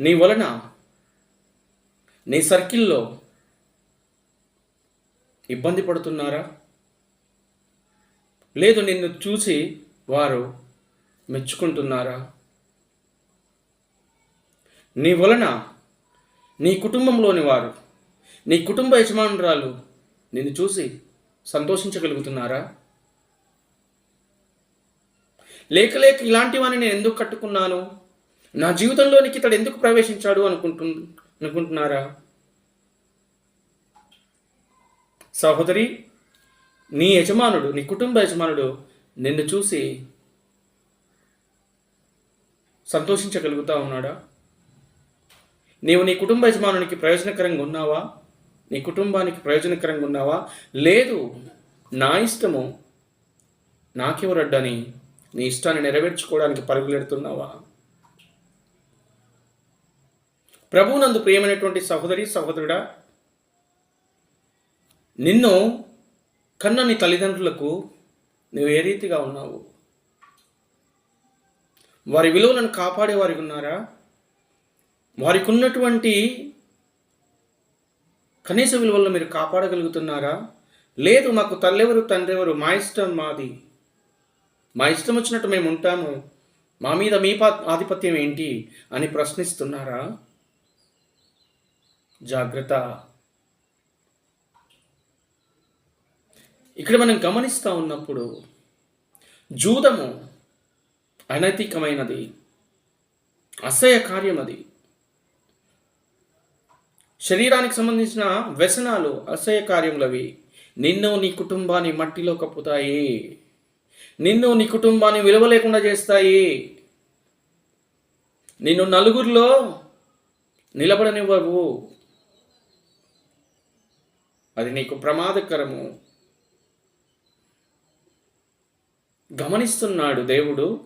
నీ వలన నీ సర్కిల్లో ఇబ్బంది పడుతున్నారా? లేదు నిన్ను చూసి వారు మెచ్చుకుంటున్నారా? నీ వలన నీ కుటుంబంలోని వారు నీ కుటుంబ యజమానురాలు నిన్ను చూసి సంతోషించగలుగుతున్నారా? లేక లేక ఇలాంటి నేను ఎందుకు కట్టుకున్నాను? నా జీవితంలోనికి ఇతడు ఎందుకు ప్రవేశించాడు అనుకుంటు అనుకుంటున్నారా? సహోదరి నీ యజమానుడు నీ కుటుంబ యజమానుడు నిన్ను చూసి సంతోషించగలుగుతా ఉన్నాడా? నీవు నీ కుటుంబ యజమానునికి ప్రయోజనకరంగా ఉన్నావా? నీ కుటుంబానికి ప్రయోజనకరంగా ఉన్నావా? లేదు నా ఇష్టము నాకెవరడ్డని నీ ఇష్టాన్ని నెరవేర్చుకోవడానికి పరుగులెడుతున్నావా? ప్రభువునందు ప్రియమైనటువంటి సహోదరి సహోదరుడా నిన్ను కన్న నీ తల్లిదండ్రులకు నువ్వు ఏ రీతిగా ఉన్నావు? వారి విలువలను కాపాడేవారికి ఉన్నారా? వారికి ఉన్నటువంటి కనీస విలువలను మీరు కాపాడగలుగుతున్నారా? లేదు మాకు తల్లెవరు తండ్రి ఎవరు మా ఇష్టం మాది. మా ఇష్టం వచ్చినట్టు మేము ఉంటాము. మా మీద మీ పా ఆధిపత్యం ఏంటి? అని ప్రశ్నిస్తున్నారా? జాగ్రత్త. ఇక్కడ మనం గమనిస్తూ ఉన్నప్పుడు జూదము అనైతికమైనది అసహ్య కార్యం అది. శరీరానికి సంబంధించిన వ్యసనాలు అసహ్య కార్యములవి. నిన్ను నీ కుటుంబాన్ని మట్టిలో కప్పుతాయి. నిన్ను నీ కుటుంబాన్ని విలువ లేకుండా చేస్తాయి. నిన్ను నలుగురిలో నిలబడనివ్వవు. అది నీకు ప్రమాదకరము. గమనిస్తున్నాడు దేవుడు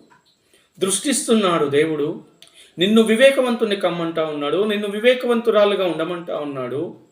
దృష్టిస్తున్నాడు దేవుడు నిన్ను వివేకవంతుని కమ్మంటా ఉన్నాడు నిన్ను వివేకవంతురాలుగా ఉండమంటా ఉన్నాడు.